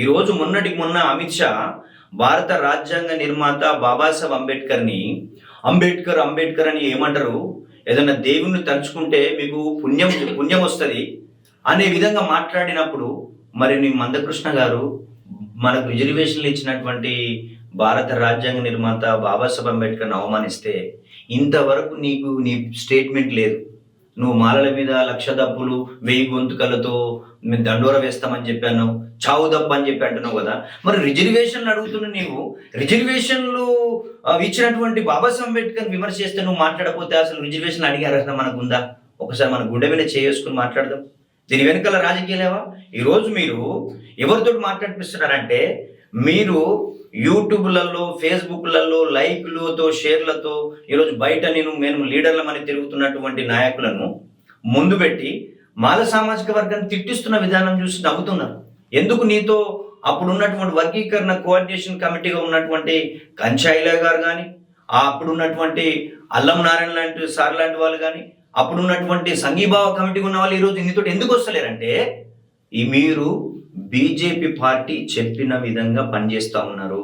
ఈరోజు మొన్నటికి మొన్న అమిత్ షా భారత రాజ్యాంగ నిర్మాత బాబాసాహెబ్ అంబేద్కర్ని అంబేద్కర్ అంబేద్కర్ అని ఏమంటారు? ఏదైనా దేవుణ్ణి తలుచుకుంటే మీకు పుణ్యం పుణ్యం వస్తుంది. అనే విధంగా మాట్లాడినప్పుడు మరి నీ మందకృష్ణ గారు మనకు రిజర్వేషన్లు ఇచ్చినటువంటి భారత రాజ్యాంగ నిర్మాత బాబాసాహెబ్ అంబేద్కర్ని అవమానిస్తే ఇంతవరకు నీకు నీ స్టేట్మెంట్ లేదు. నువ్వు మాలల మీద లక్ష దప్పులు వెయ్యి గొంతుకలతో మేము దండోర వేస్తామని చెప్పాను చావు దప్ప అని చెప్పి అంటున్నావు కదా. మరి రిజర్వేషన్లు అడుగుతున్న నీవు రిజర్వేషన్లు ఇచ్చినటువంటి బాబాసాహెబ్ అంబేద్కర్ విమర్శ చేస్తే నువ్వు మాట్లాడకపోతే అసలు రిజర్వేషన్ అడిగే అర్హత మనకు ఉందా ఒకసారి మన గుండె మీద చేసుకుని మాట్లాడదాం. దీని వెనకాల రాజకీయాలేవా? ఈరోజు మీరు ఎవరితో మాట్లాడిపిస్తున్నారంటే మీరు యూట్యూబ్లలో ఫేస్బుక్లలో లైక్లతో షేర్లతో ఈరోజు బయట నేను మేము లీడర్లమని తిరుగుతున్నటువంటి నాయకులను ముందు పెట్టి మాల సామాజిక వర్గాన్ని తిట్టిస్తున్న విధానం చూసి నవ్వుతున్నారు. ఎందుకు నీతో అప్పుడు ఉన్నటువంటి వర్గీకరణ కోఆర్డినేషన్ కమిటీగా ఉన్నటువంటి కంచాయిలా గారు కానీ అప్పుడు ఉన్నటువంటి అల్లం నారాయణ లాంటి సార్ లాంటి వాళ్ళు కానీ అప్పుడు ఉన్నటువంటి సంఘీభావ కమిటీ ఉన్న వాళ్ళు ఈరోజు నీతో ఎందుకు వస్తలేరంటే ఈ మీరు బీజేపీ పార్టీ చెప్పిన విధంగా పనిచేస్తూ ఉన్నారు.